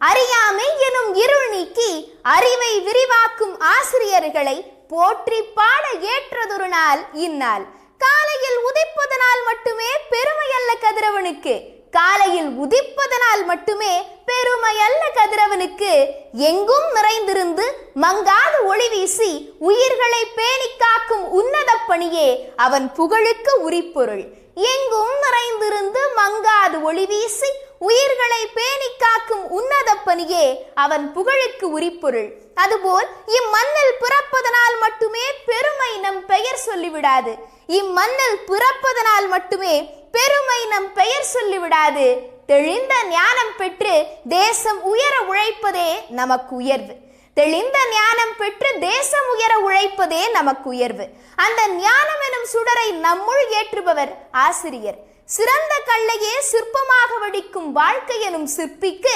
அறியாமை எனும் இருள் நீக்கி அறிவை விரிவாக்கும் ஆசிரியர்களை போற்றி பாட ஏற்றதொரு நாள் இந்நாள். காலையில் உதிப்பதனால் மட்டுமே பெருமை அல்ல கதிரவனுக்கு. காலையில் உதிப்பதனால் மட்டுமே பெருமையல்ல கதிரவனுக்கு. எங்கும் நிறைந்திருந்து மங்காது ஒளி வீசி உயிர்களை பேணி காக்கும் உன்னத பணியே அவன் புகழுக்கு உரிப்பொருள். எங்கும் நிறைந்திருந்து மங்காது ஒளி வீசி உயிர்களை பேணி காக்கும் உன்னத பணியே அவன் புகழுக்கு உரிப்பொருள். அதுபோல் இம்மண்ணில் பிறப்பதனால் மட்டுமே பெருமை நம் பெயர் சொல்லிவிடாது. இம்மண்ணில் பிறப்பதனால் மட்டுமே பெருமை நம் பெயர் சொல்லிவிடாது. தெளிந்த ஞானம் பெற்று தேசம் உயர உழைப்பதே நமக்கு உயர்வு. தெளிந்த ஞானம் பெற்று தேசம் உயர உழைப்பதே நமக்கு உயர்வு. அந்த ஞானம் எனும் சுடரை நம்முள் ஏற்றுபவர் ஆசிரியர். சிறந்த கல்லையே சிற்பமாக வடிக்கும் வாழ்க்கை எனும் சிற்பிக்கு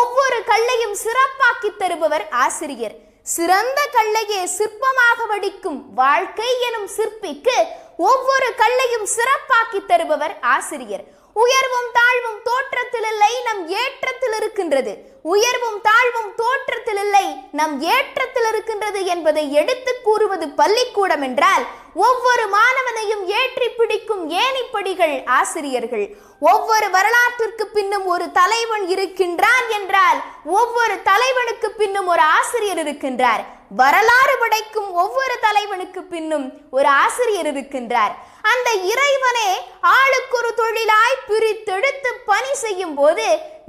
ஒவ்வொரு கல்லையும் சிறப்பாக்கி தருபவர் ஆசிரியர். சிறந்த கல்லையே சிற்பமாக வடிக்கும் வாழ்க்கை எனும் சிற்பிக்கு ஒவ்வொரு கல்லையும் சிறப்பாக்கி தருபவர் ஆசிரியர். உயர்வும் தாழ்வும் தோற்றத்தில் இல்லை நம் ஏற்றத்தில் இருக்கின்றது. உயர்வும் தாழ்வும் தோற்றத்தில் இல்லை நம் ஏற்றத்தில் இருக்கின்றது என்பதை எடுத்து கூறுவது பள்ளிக்கூடம் என்றால் ஒவ்வொரு மாணவனையும் ஏற்றி பிடிக்கும் ஏனிப்படிகள் ஆசிரியர்கள். ஒவ்வொரு வரலாற்றிற்கு பின்னும் ஒரு தலைவன் இருக்கின்றான் என்றால் ஒவ்வொரு தலைவனுக்கு பின்னும் ஒரு ஆசிரியர் இருக்கின்றார். வரலாறு படைக்கும் ஒவ்வொரு தலைவனுக்கு பின்னும் ஒரு ஆசிரியர் இருக்கின்றார். அந்த இறைவனே ஆளுக்கு ஒரு தொழிலாய் பிரித்தெடுத்து பணி செய்யும் போது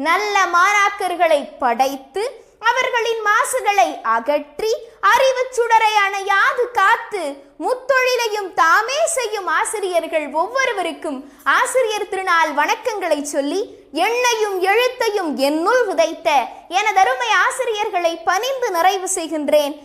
நல்ல மாணாக்கர்களை படைத்து அவர்களின் மாசுகளை அகற்றி அறிவு சுடரை அணையாது காத்து முத்தொழிலையும் தாமே செய்யும் ஆசிரியர்கள் ஒவ்வொருவருக்கும் ஆசிரியர் திருநாள் வணக்கங்களை சொல்லி எண்ணையும் எழுத்தையும் என்னுள் விதைத்த எனதருமை ஆசிரியர்களை பணிந்து நிறைவு செய்கின்றேன்.